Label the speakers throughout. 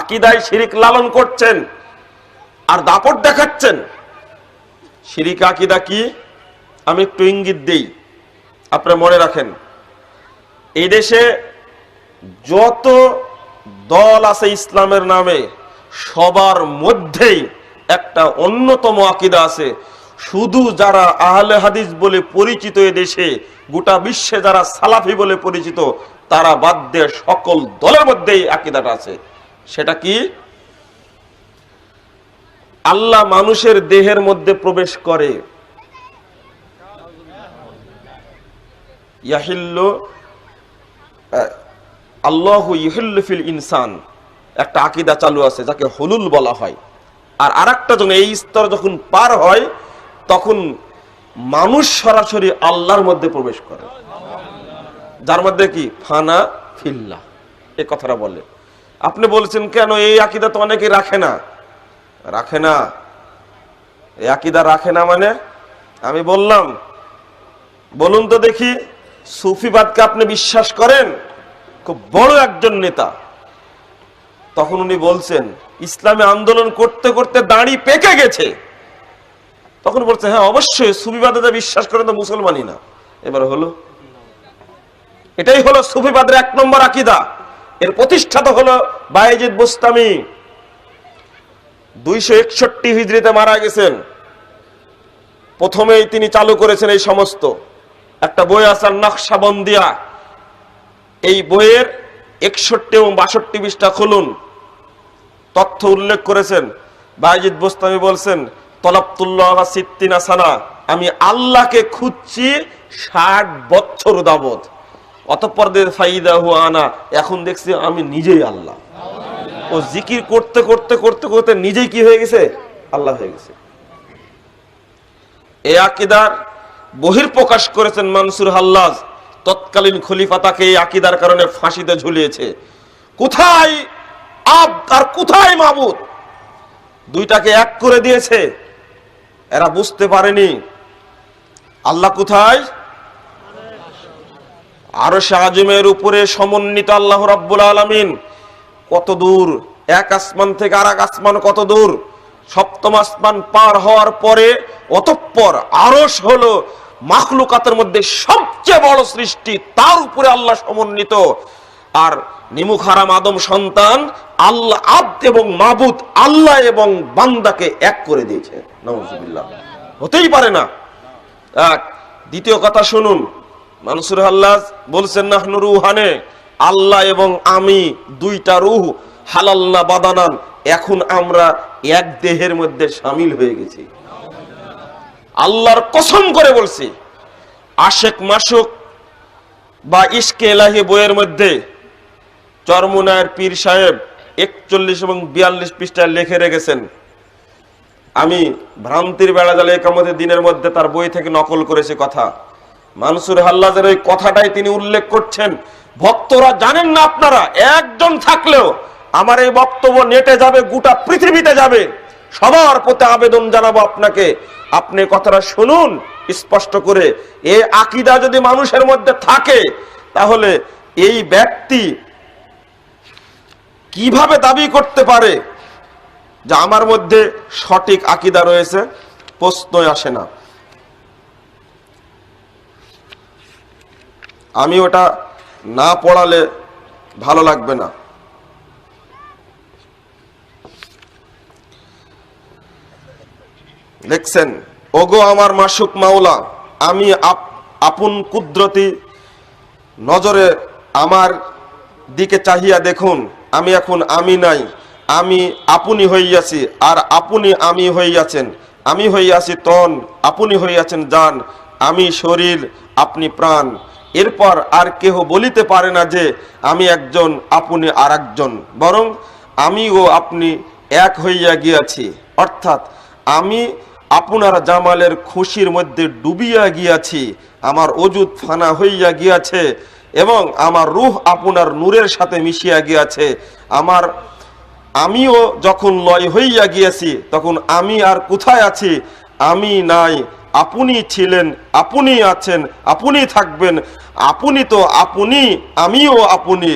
Speaker 1: আকিদায় শিরিক লালন করছেন আর দাপট দেখাচ্ছেন। শিরিক আকিদা কি? আমি একটু ইঙ্গিত দেই। আপনারা মনে রাখেন, এই দেশে যত দল আছে ইসলামের নামে, সবার মধ্যেই একটা অন্যতম আকিদা আছে। শুধু যারা আহলে হাদিস বলে পরিচিত এ দেশে, গোটা বিশ্বে যারা সালাফি বলে পরিচিত, তারা বাদ দিয়ে সকল দলের মধ্যেই আকিদাটা আছে। সেটা কি? আল্লাহ মানুষের দেহের মধ্যে প্রবেশ করে। আল্লাহ ইহিল্লু ফিল ইনসান। একটা আকিদা চালু আছে, যাকে হলুল বলা হয়। আর আরেকটা যখন এই স্তর যখন পার হয়, তখন মানুষ সরাসরি আল্লাহর মধ্যে প্রবেশ করে। যার মধ্যে কি? ফানা ফিল্লা এ কথাটা বলে। আপনি বলছেন কেন এই আকিদা তো অনেকে রাখে না? রাখে না। এই আকিদা রাখে না মানে? আমি বললাম, বলুন তো দেখি, সুফিবাদকে আপনি বিশ্বাস করেন? খুব বড় একজন নেতা। তখন উনি বলছেন, ইসলামে আন্দোলন করতে করতে দাঁড়ি পেকে গেছে। তখন বলছে হ্যাঁ অবশ্যই, সুফিবাদে বিশ্বাস করেন তো মুসলমানই না। এবার হলো। এটাই হলো সুফিবাদের এক নম্বর আকিদা। এর প্রতিষ্ঠাতা হলো বায়েজিদ বুস্তামি। দুইশো একষট্টি হিজড়িতে মারা গেছেন। প্রথমেই তিনি চালু করেছেন এই সমস্ত। একটা বই আছে নকশাবন্দিয়া এই বইয়ের একষট্টি এবং বাষট্টি বিশটা খুলুন। তথ্য উল্লেখ করেছেন। বাইজিদ বোস্তামি বলছেন, তলাবতুল্লাহ সিদ্দিনা সানা, আমি আল্লাহকে খুঁজছি ষাট বছর দাবত অতঃপর ফাইদা হুয়া আনা, এখন দেখছি আমি নিজেই আল্লাহ। ও জিকির করতে করতে করতে করতে নিজেই কি হয়ে গেছে? আল্লাহ হয়ে গেছে। এ আকিদার বহির প্রকাশ করেছেন মানসুর হাল্লাজ। তৎকালীন খলিফা তাকে এই আকিদার কারণে ফাঁসিতে ঝুলিয়েছে। কোথায় আব, আর কোথায় মাবুদ? দুইটাকে এক করে দিয়েছে। এরা বুঝতে পারেনি। আল্লাহ কোথায়? আরও আজমের উপরে সমন্বিত আল্লাহ রাব্বুল আলামিন। কত দূর? এক আসমান থেকে আর এক আসমান কত দূর? সপ্তম আসমান পার হওয়ার পরে অতঃপর আরস হলো মাখলুকাতের মধ্যে সবচেয়ে বড় সৃষ্টি, তার উপরে আল্লাহ সমন্বিত। আর নিমুখ হারাম আদম সন্তান আল্লাহ আব্দ এবং মাবুদ আল্লাহ এবং বান্দাকে এক করে দিয়েছে। নওয়াজুবিল্লাহ হতেই পারে না। এক, দ্বিতীয় কথা শুনুন। মানসুর আল্লাহ বলছেন, নাহনু রুহানে, আল্লাহ এবং আমি দুইটা রুহ হালাল্লা বাদানান, এখন আমরা এক দেহের মধ্যে সামিল হয়ে গেছি। আল্লাহর কসম করে বলছি, আশেক মাসুক বা ইস্কে এলাহি বইয়ের মধ্যে চরমুনায়ের পীর সাহেব একচল্লিশ এবং বিয়াল্লিশ পৃষ্ঠায় লিখে রেখেছেন, আমি ভ্রান্তির বেড়া জালে একামতের দিনের মধ্যে তার বই থেকে নকল করেছি কথা। মানসুর হাল্লাজের ওই কথাটাই তিনি উল্লেখ করছেন। ভক্তরা জানেন না আপনারা, একজন থাকলেও আমার এই বক্তব্য নেটে যাবে, গোটা পৃথিবীতে যাবে। সবার প্রতি আবেদন জানাব আপনাকে। আপনি কথাটা শুনুন, স্পষ্ট করে। এ আকিদা যদি মানুষের মধ্যে থাকে, তাহলে এই ব্যক্তি কীভাবে দাবি করতে পারে যে আমার মধ্যে সঠিক আকিদা রয়েছে, প্রশ্নই আসে না। আমি ওটা না পড়ালে ভালো লাগবে না। দেখছেন ওগো আমার মাসুক মাওলা, আমি আপ- আপন কুদরতি নজরে আমার দিকে চাহিয়া দেখুন, আমি এখন আমি নাই, আমি আপনি হইয়াছি, আর আপনি আমি হইয়াছেন, আমি হইয়াছি তন, আপনি হইয়াছেন জান, আমি শরীর, আপনি প্রাণ। এরপর আর কেহ বলিতে পারে না যে, আমি একজন, আপনি আর একজন বরং, আমি ও আপনি এক হইয়া গিয়াছি। অর্থাৎ, আমি আপনার জামালের খুশির মধ্যে ডুবিয়া গিয়াছি, আমার অজুদ ফানা হইয়া গিয়াছে এবং আমার রুহ আপনার নূরের সাথে মিশিয়া গিয়াছে। আমার, আমিও যখন লয় হইয়া গিয়েছি, তখন আমি আর কোথায় আছি? আমি নাই আপনি ছিলেন, আপনি আছেন, আপনি থাকবেন, আপনি তো আপনি, আমিও আপনি,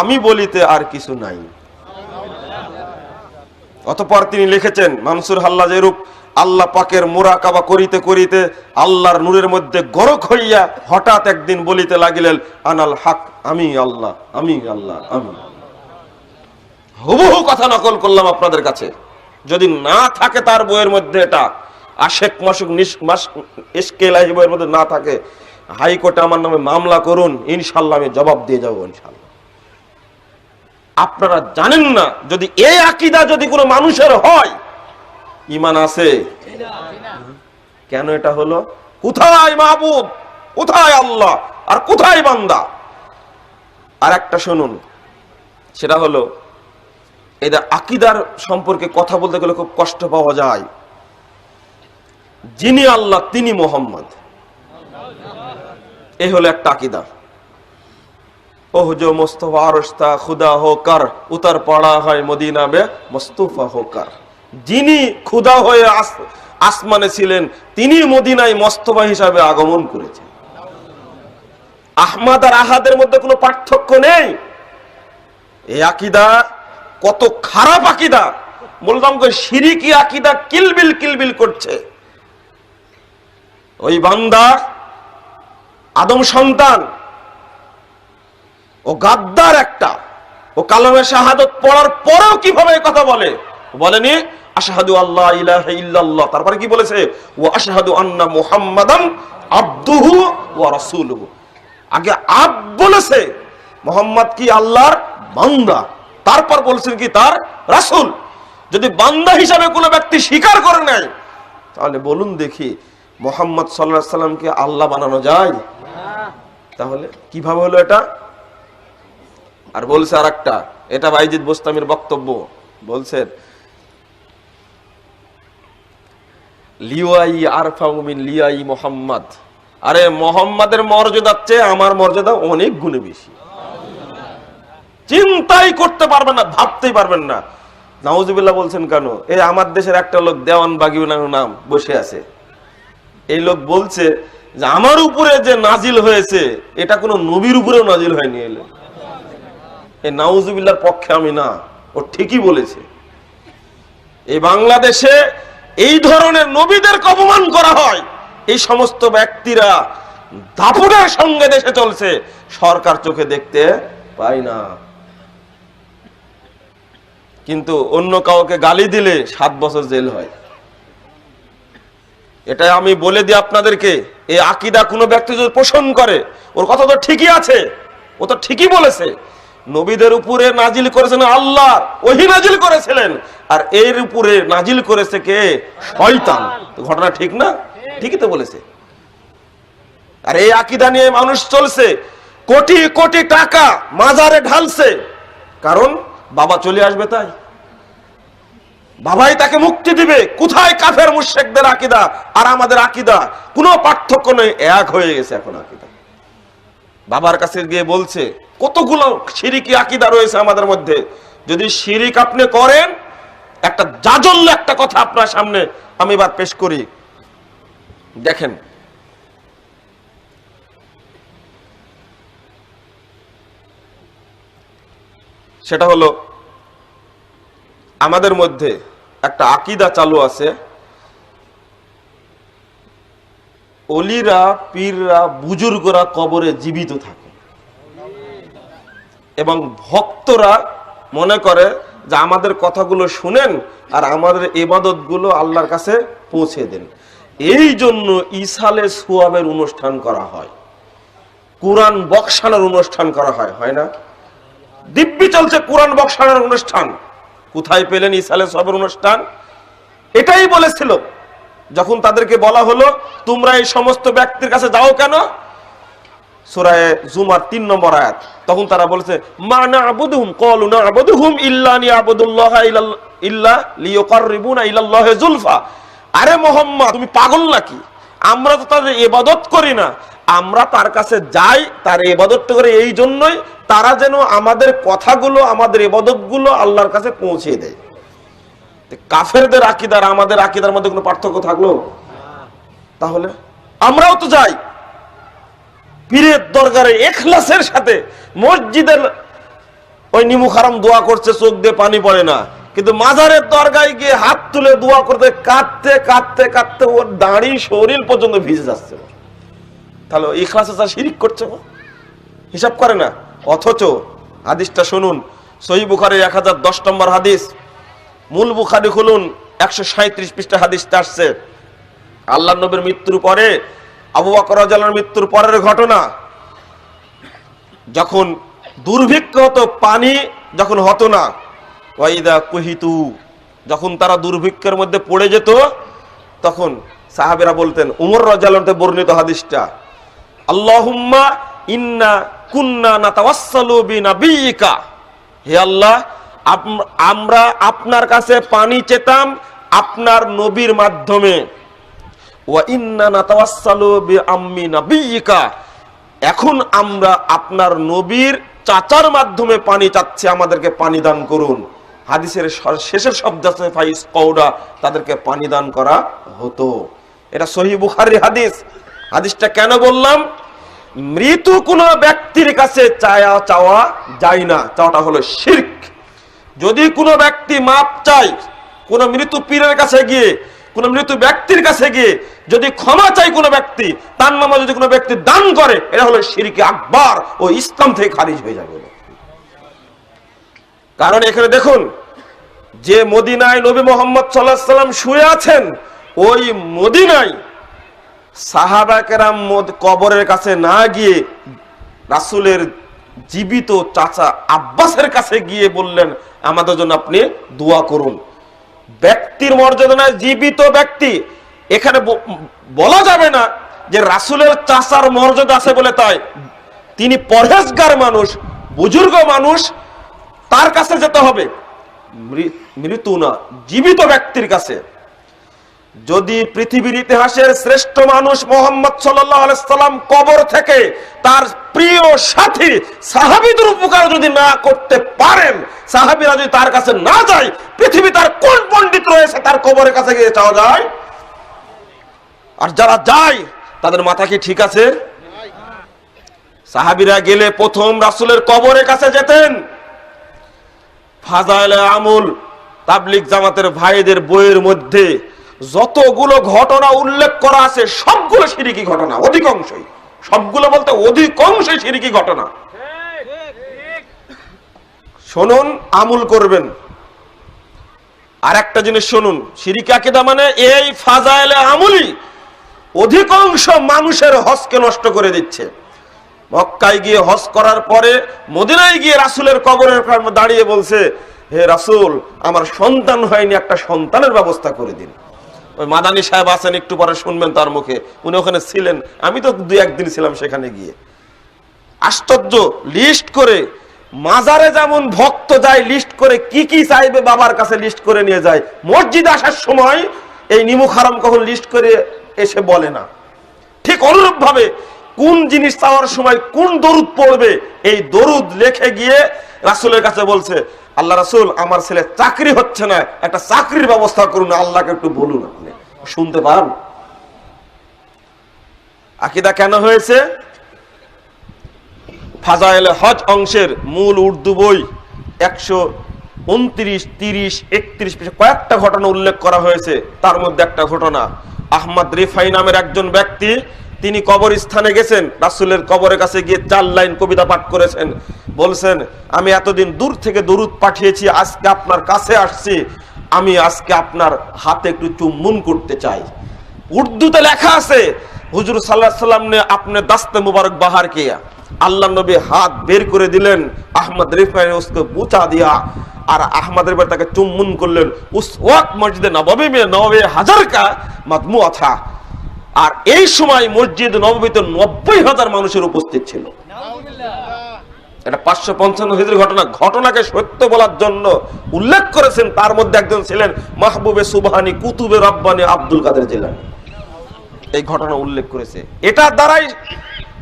Speaker 1: আমি বলিতে আর কিছু নাই। অতপর তিনি লিখেছেন, মানসুর হাল্লা যেরূপ, আল্লাহ পাকের মোরাকাবা করিতে করিতে আল্লাহর নূরের মধ্যে গরক হইয়া হঠাৎ একদিন বলিতে লাগিলেন, আনাল হাক, আমি আল্লাহ আমি আল্লাহ, আমি হুবহু কথা নকল করলাম আপনাদের কাছে। যদি না থাকে তার বইয়ের মধ্যে এটা। আশেক মাসুক ইসকেলাই বইয়ের মধ্যে না থাকে। হাইকোর্টে আমার নামে মামলা করুন, ইনশাল্লাহ আমি জবাব দিয়ে যাব, ইনশাল্লাহ। আপনারা জানেন না, যদি এই আকিদা যদি কোনো মানুষের হয়, ইমান আছে? কেন এটা হলো? কোথায় মাহবুব? কোথায় আল্লাহ? আর কোথায় বান্দা? আর একটা শুনুন, সেটা হলো, এদের আকিদার সম্পর্কে কথা বলতে গেলে খুব কষ্ট পাওয়া যায়। যিনি আল্লাহ, তিনি মোহাম্মদ। এ হলো একটা আকিদা। ওহ, যে মোস্তফা আরস্তা খুদা হোকার উতার পাড়া হয় মদিনা বে মোস্তফা হোকার যিনি খুদা হয়ে আসমানে ছিলেন, তিনি মদিনায় মস্তফা হিসাবে আগমন করেছেন। আহমাদ আর আহাদের মধ্যে কোনো পার্থক্য নেই। এই আকিদা কত খারাপ আকিদা। বললাম শিরিকি আকিদা কিলবিল কিলবিল করছে। ওই বান্দা আদম সন্তান, ও গাদ্দার একটা, ও কালামে শাহাদত পড়ার পরেও কীভাবে কথা বলে? বলেনি, আশহাদু আল্লাহ ইল্লাল্লাহ। তারপরে কি বলেছে? ও আশহাদু আন্না আবদুহু রাসূলুহু। আগে আব বলেছে, মোহাম্মদ কি আল্লাহর বান্দা? তারপর বলছেন কি তার রাসূল। যদি বান্দা হিসাবে কোনো ব্যক্তি স্বীকার করে নেয়, তাহলে বলুন দেখি মোহাম্মদ সাল্লাল্লাহু সাল্লামকে আল্লাহ বানানো যায়? তাহলে কীভাবে হলো এটা? আর বলছে আর একটা এটা বাইজিদ বোস্তামির বক্তব্য। বলছেন লিওয়াই লিয়াই মোহাম্মদ। আরে মোহাম্মদের মর্যাদার চেয়ে আমার মর্যাদা অনেক গুণে বেশি। চিন্তাই করতে পারবেন না, ভাবতেই পারবেন না। নাউজুবিল্লাহ বলছেন কেন? এই আমার দেশের একটা লোক দেওয়ান বাগিউ নাম বসে আছে। এই লোক বলছে যে আমার উপরে যে নাজিল হয়েছে, এটা কোনো নবীর উপরেও নাজিল হয়নি এলে। এই নাউজুবিল্লার পক্ষে আমি না, ও ঠিকই বলেছে। এই বাংলাদেশে এই ধরনের নবীদের অপমান করা হয়। এই সমস্ত ব্যক্তিরা দাপুরের সঙ্গে দেশে চলছে, সরকার চোখে দেখতে পায় না। কিন্তু অন্য কাউকে গালি দিলে সাত বছর জেল হয়। এটা আমি বলে দিই আপনাদেরকে, এই আকিদা কোনো ব্যক্তি যদি পোষণ করে, ওর কথা তো ঠিকই আছে, ও তো ঠিকই বলেছে। নবীদের উপরে নাজিল করেছেন আল্লাহ, ওহি নাজিল করেছিলেন। আর এর উপরে নাজিল করেছে কে? শয়তান। ঘটনা ঠিক না? ঠিকই তো বলেছে। আর এই আকিদা নিয়ে মানুষ চলছে, কোটি কোটি টাকা মাজারে ঢালছে। কারণ বাবা চলে আসবে তাই। বাবাই তাকে মুক্তি দিবে। কোথায় কাফের মুশেকদের আকিদা? আর আমাদের আকিদা? কোনো পার্থক্য নেই। এক হয়ে গেছে এখন আকিদা। বাবার কাছে গিয়ে বলছে, কতগুলো শিরিকি আকিদা রয়েছে আমাদের মধ্যে। যদি শিরিক আপনি করেন, একটা জাজল্য একটা কথা আপনার সামনে আমি এবার পেশ করি। দেখেন, সেটা হলো, আমাদের মধ্যে একটা আকিদা চালু আছে। অলিরা, পীররা, বুজুর্গরা কবরে জীবিত থাকে। এবং ভক্তরা মনে করে যে আমাদের কথাগুলো শুনেন আর আমাদের এবাদতগুলো আল্লাহর কাছে পৌঁছে দেন। এই জন্য ইসালে সুয়াবের অনুষ্ঠান করা হয়। কোরআন বক্সানোর অনুষ্ঠান করা হয় হয় না? দিব্যি চলছে কোরআন বক্সানোর অনুষ্ঠান। কোথায় পেলেন ইসালে সবের অনুষ্ঠান এটাই বলেছিল। যখন তাদেরকে বলা হলো, তোমরা এই সমস্ত ব্যক্তির কাছে যাও কেন? তিন নম্বর তখন তারা বলেছে, মা না না জুলফা। আরে তুমি পাগল নাকি? আমরা তো তাদের ইবাদত করি না। আমরা তার কাছে যাই, তার ইবাদত করে এই জন্যই তারা যেন আমাদের কথাগুলো, আমাদের ইবাদতগুলো আল্লাহর কাছে পৌঁছে দেয়। কাফেরদের আকিদার, আমাদের আকিদার মধ্যে কোনো পার্থক্য থাকল? তাহলে আমরাও তো যাই। পীরের দরকারে এখলাসের সাথে মসজিদের ওই নিমুখ হারাম দোয়া করছে, চোখ দিয়ে পানি পড়ে না। কিন্তু মাজারের দরগায় গিয়ে হাত তুলে দোয়া করতে, কাঁদতে কাঁদতে কাঁদতে ওর দাড়ি, শরীর পর্যন্ত ভিজে যাচ্ছে। তাহলে ইখলাসে তার শিরিক করছে হিসাব করে না। অথচ হাদিসটা শুনুন সহি বুখারের এক হাজার দশ নম্বর হাদিস। মূল বুখারি খুলুন, একশো সাঁত্রিশ পৃষ্ঠা হাদিসটা আসছে। আল্লাহ নবীর মৃত্যুর পরে, আবু বকর মৃত্যুর পরের ঘটনা। যখন দুর্ভিক্ষ হতো, পানি যখন হতো না ওয়াইদা কুহিতু, যখন তারা দুর্ভিক্ষের মধ্যে পড়ে যেত, তখন সাহাবেরা বলতেন, উমর রাজালতে বর্ণিত হাদিসটা, আল্লাহুম্মা ইন্না কুন্না হে আল্লাহ আমরা আপনার কাছে পানি চেতাম আপনার নবীর মাধ্যমে। এখন আমরা আপনার নবীর চাচার মাধ্যমে পানি চাচ্ছি, আমাদেরকে পানি দান করুন। হাদিসের শেষের শব্দ আছে ফাইস কৌডা তাদেরকে পানি দান করা হতো। এটা সহি বুখারী হাদিস। হাদিসটা কেন বললাম? মৃত কোন ব্যক্তির কাছে চায়া, চাওয়া যায় না। চাওয়াটা হলো শিরক। যদি কোনো ব্যক্তি মাপ চাই কোন মৃত পীরের কাছে গিয়ে, কোন মৃত ব্যক্তির কাছে গিয়ে যদি ক্ষমা চাই কোনো ব্যক্তি, তার নামে যদি কোনো ব্যক্তি দান করে, এটা হলো শিরকে আকবর ও ইসলাম থেকে খারিজ হয়ে যাবে। কারণ এখানে দেখুন, যে মদিনায় নবী মোহাম্মদ সাল্লাহ সাল্লাম শুয়ে আছেন, ওই মদিনায় সাহাবাকেরাম কবরের কাছে না গিয়ে রাসুলের জীবিত চাচা আব্বাসের কাছে গিয়ে বললেন, আমাদের জন্য আপনি দোয়া করুন। ব্যক্তির মর্যাদা জীবিত ব্যক্তি, এখানে বলা যাবে না যে রাসুলের চাচার মর্যাদা আছে বলে তাই। তিনি পরহেজগার মানুষ, বুজুর্গ মানুষ, তার কাছে যেতে হবে। মৃত্যু না, জীবিত ব্যক্তির কাছে। যদি পৃথিবীর ইতিহাসের শ্রেষ্ঠ মানুষ মোহাম্মদ সাল্লাম কবর থেকে তার প্রিয় সাথী সাহাবিদের উপকার যদি না করতে পারেন, সাহাবিরা যদি তার কাছে না যায়, পৃথিবী তার কোন পণ্ডিত রয়েছে তার কবরের কাছে গিয়ে চাওয়া যায়? আর যারা যায়, তাদের মাথা কি ঠিক আছে? সাহাবিরা গেলে প্রথম রাসুলের কবরের কাছে যেতেন। ফাজাইলে আমুল তাবলিক জামাতের ভাইদের বইয়ের মধ্যে যতগুলো ঘটনা উল্লেখ করা আছে, সবগুলো সিরিকি ঘটনা, অধিকাংশই। সবগুলো বলতে অধিকাংশই সিরিকি ঘটনা। শুনুন, আমুল করবেন। আর একটা জিনিস শুনুন, সিরিকি আকিদা মানে এই ফাজাইলে আমুলি অধিকাংশ মানুষের হজকে নষ্ট করে দিচ্ছে। মক্কায় গিয়ে হজ করার পরে মদিনায় গিয়ে রাসুলের কবরের দাঁড়িয়ে বলছে, হে রাসুল, আমার সন্তান হয়নি, একটা সন্তানের ব্যবস্থা করে দিন। ওই সাহেব আছেন, একটু পরে শুনবেন তার মুখে। উনি ওখানে ছিলেন। আমি তো দুই একদিন ছিলাম সেখানে গিয়ে। আশ্চর্য লিস্ট করে, মাজারে যেমন ভক্ত যায় লিস্ট করে কি কি চাইবে বাবার কাছে লিস্ট করে নিয়ে যায়। মসজিদ আসার সময় এই নিমুখ হারাম কখন লিস্ট করে এসে বলে না। ঠিক অনুরূপ ভাবে কোন জিনিস চাওয়ার সময় কোন দরুদ পড়বে, এই দরুদ লেখে গিয়ে রাসুলের কাছে বলছে আল্লাহ রাসুল, আমার ছেলে চাকরি হচ্ছে না, একটা চাকরির ব্যবস্থা করুন, আল্লাহকে একটু বলুন আপনি। শুনতে পান? আকিদা কেন হয়েছে? ফাজাইল হজ অংশের মূল উর্দু বই একশো উনত্রিশ, তিরিশ, একত্রিশ কয়েকটা ঘটনা উল্লেখ করা হয়েছে। তার মধ্যে একটা ঘটনা, আহমদ রিফাই নামের একজন ব্যক্তি তিনি কবর স্থানে গেছেন, রাসুলের কবরের কাছে গিয়ে চার লাইন কবিতা পাঠ করেছেন। বলছেন, আমি এতদিন দূর থেকে দূরত পাঠিয়েছি, আজকে আপনার কাছে আসছি। আমি আজকে আপনার হাতে একটু চুম্বন করতে চাই। উর্দুতে লেখা আছে, হুজুর সাল্লাহ সাল্লাম নে আপনি দাস্তে মুবারক বাহার কিয়া। আল্লাহ নবী হাত বের করে দিলেন, আহমদ রিফাই ওসকে বুচা দিয়া, আর আহমদ রিফাই তাকে চুম্বন করলেন। উস ওয়াক মসজিদে নবমী মে নবে হাজার কা মাদমু আথা আর এই সময় মসজিদ নববীতে নব্বই হাজার মানুষের উপস্থিত ছিল। দ্বারাই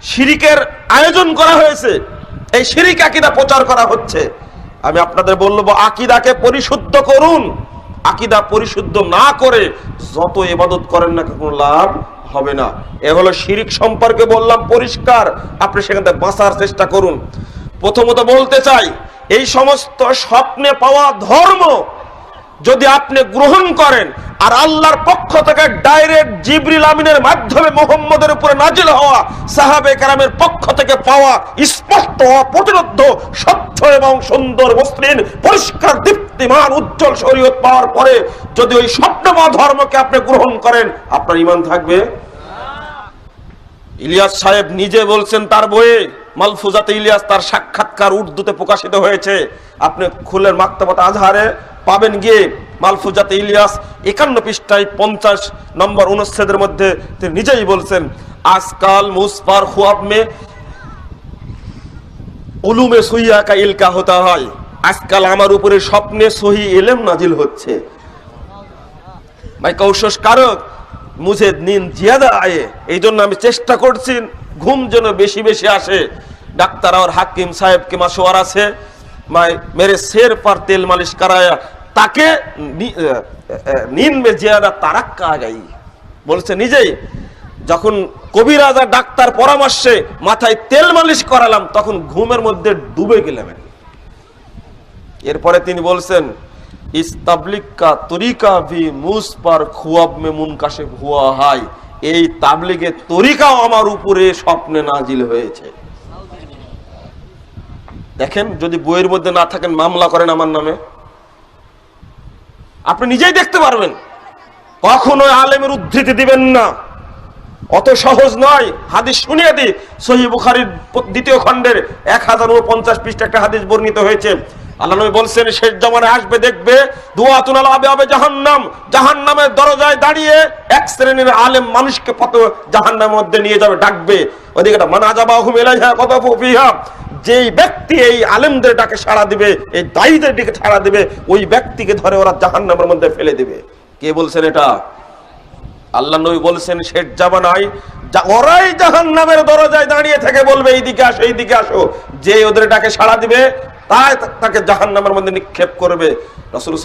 Speaker 1: শিরিকের আয়োজন করা হয়েছে। এই শিরিক আকিদা প্রচার করা হচ্ছে। আমি আপনাদের বলব, আকিদাকে পরিশুদ্ধ করুন। আকিদা পরিশুদ্ধ না করে যত এবাদত করেন না কোনো লাভ হবে না। এ হলো শিরিক সম্পর্কে বললাম, পরিষ্কার। আপনি সেখান থেকে বাঁচার চেষ্টা করুন। প্রথমত বলতে চাই, এই সমস্ত স্বপ্নে পাওয়া ধর্ম যদি আপনি গ্রহণ করেন আর আল্লাহর পক্ষ থেকে ডাইরেক্ট জিবরিল আমিনের মাধ্যমে মোহাম্মদের উপরে নাজিল হওয়া সাহাবে কারামের পক্ষ থেকে পাওয়া স্পষ্ট হওয়া প্রতিরোধ স্বচ্ছ এবং সুন্দর মসৃণ, পরিষ্কার, দীপ্তিমান, উজ্জ্বল শরীয়ত পাওয়ার পরে যদি ওই স্বপ্নময় ধর্মকে আপনি গ্রহণ করেন, আপনার ইমান থাকবে? ইলিয়াস সাহেব নিজে বলছেন, তার বইয়ে মালফুজাতে ইলিয়াস তার সাক্ষাৎকার উর্দুতে প্রকাশিত হয়েছে। আপনি খুলের মাক্তাবাত আজহারে পাবেন গিয়ে মালফুজাতে ইলিয়াস একান্ন পৃষ্ঠায় পঞ্চাশ নম্বর অনুচ্ছেদের মধ্যে তিনি নিজেই বলছেন, আজকাল মুসফার খুয়াব মে উলুমে সহিয়া কা ইলকা হতা হয়। আজকাল আমার উপরে স্বপ্নে সহি এলেম নাজিল হচ্ছে। ভাই, কৌশস কারক মুঝে নিন জিয়াদা আয়ে। এই জন্য আমি চেষ্টা করছি, ঘুম যেন বেশি বেশি আসে। ডাক্তার আর হাকিম সাহেব কে মাসোয়ার আছে? মেরে শের পার তেল মালিশ করায়া তাকে নিন মে জিয়াদা তারাক্কা গাই বলছে, নিজেই। যখন কবিরাজ আর ডাক্তার পরামর্শে মাথায় তেল মালিশ করালাম, তখন ঘুমের মধ্যে ডুবে গেলাম এরপরে তিনি বলছেন, ইস তাবলিক তরিকা ভি মুস পার খুয়াব মে মুনকাশে হুয়া হাই এই তাবলিগের তরিকাও আমার উপরে স্বপ্নে নাজিল হয়েছে। দেখেন, যদি বইয়ের মধ্যে না থাকেন, মামলা করেন আমার নামে। আপনি নিজেই দেখতে পারবেন। কখনো আলেমের উদ্ধৃতি দিবেন না। অত সহজ নয়। হাদিস শুনিয়ে দি সহি বুখারির দ্বিতীয় খণ্ডের এক হাজার পঞ্চাশ পৃষ্ঠা একটা হাদিস বর্ণিত হয়েছে। আল্লাহ বলছেন, শেষ জমানায় আসবে, দেখবে, দুয়াতুন আবে আবে জাহান্নাম। জাহান্নামের দরজায় দাঁড়িয়ে এক শ্রেণির আলেম মানুষকে পত জাহান্নামের মধ্যে নিয়ে যাবে, ডাকবে। ওদিকে মানা যাবা হুম এলাইহা কত ফিহা। যেই ব্যক্তি এই আলেমদের ডাকে সাড়া দিবে, এই দায়ীদের দিকে সাড়া দিবে, ওই ব্যক্তিকে ধরে ওরা জাহান্নামের মধ্যে ফেলে দিবে। কে বলছেন এটা? আল্লাহ নবী বলছেন জামানায় যা- ওরাই জাহান নামের দরজায় দাঁড়িয়ে থেকে বলবে, এইদিকে আসো এইদিকে আসো। যে ওদের ডাকে সাড়া দিবে, তাই তাকে জাহান নামের মধ্যে নিক্ষেপ করবে। রসুল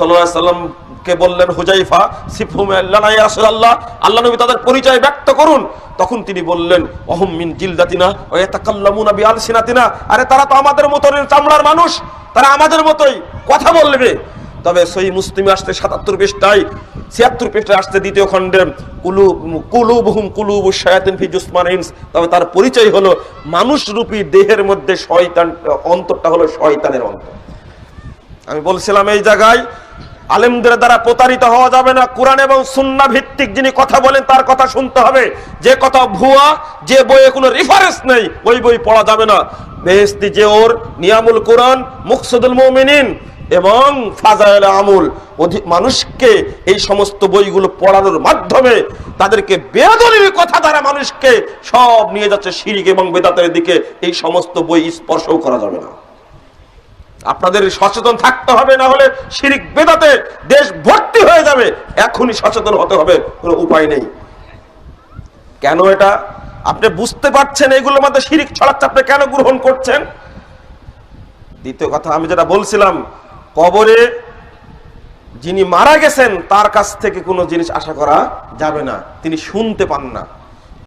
Speaker 1: সাল্লামকে বললেন, হুজাইফা সিফুম আল্লাহ আল্লাহ নবী তাদের পরিচয় ব্যক্ত করুন। তখন তিনি বললেন, অহম মিন জিলদাতিনা ও ইয়াতাকাল্লামুনা বিআলসিনাতিনা। আরে, তারা তো আমাদের মতন চামড়ার মানুষ, তারা আমাদের মতোই কথা বলবে। তবে সই মুসলিমে আসতে সাতাত্তর পৃষ্ঠায়, ছিয়াত্তর পৃষ্ঠায় আসতে দ্বিতীয় খণ্ডে, কুলু, কুলুবহুম কুলুবু শায়াতিন ফি জুসমানিনস তবে তার পরিচয় হলো, মানুষ রূপী দেহের মধ্যে শয়তান, অন্তরটা হলো শয়তানের অন্তর। আমি বলছিলাম, এই জায়গায় আলেমদের দ্বারা প্রতারিত হওয়া যাবে না। কোরআন এবং সুন্না ভিত্তিক যিনি কথা বলেন, তার কথা শুনতে হবে। যে কথা ভুয়া, যে বইয়ে কোনো রেফারেন্স নেই, ওই বই পড়া যাবে না। বেহেস্তি যে ওর নিয়ামুল কোরআন, মুকসুদুল মুমিনিন এবং ফাজাইল আমুল। অধিক মানুষকে এই সমস্ত বইগুলো পড়ানোর মাধ্যমে তাদেরকে বেদলির কথা দ্বারা মানুষকে সব নিয়ে যাচ্ছে শিরিক এবং বেদাতের দিকে। এই সমস্ত বই স্পর্শও করা যাবে না। আপনাদের সচেতন থাকতে হবে, না হলে শিরিক বেদাতে দেশ ভর্তি হয়ে যাবে। এখনই সচেতন হতে হবে, কোনো উপায় নেই। কেন এটা? আপনি বুঝতে পারছেন এগুলোর মধ্যে শিরিক ছড়াচ্ছে, আপনি কেন গ্রহণ করছেন? দ্বিতীয় কথা, আমি যেটা বলছিলাম, কবরে যিনি মারা গেছেন, তার কাছ থেকে কোনো জিনিস আশা করা যাবে না। তিনি শুনতে পান না।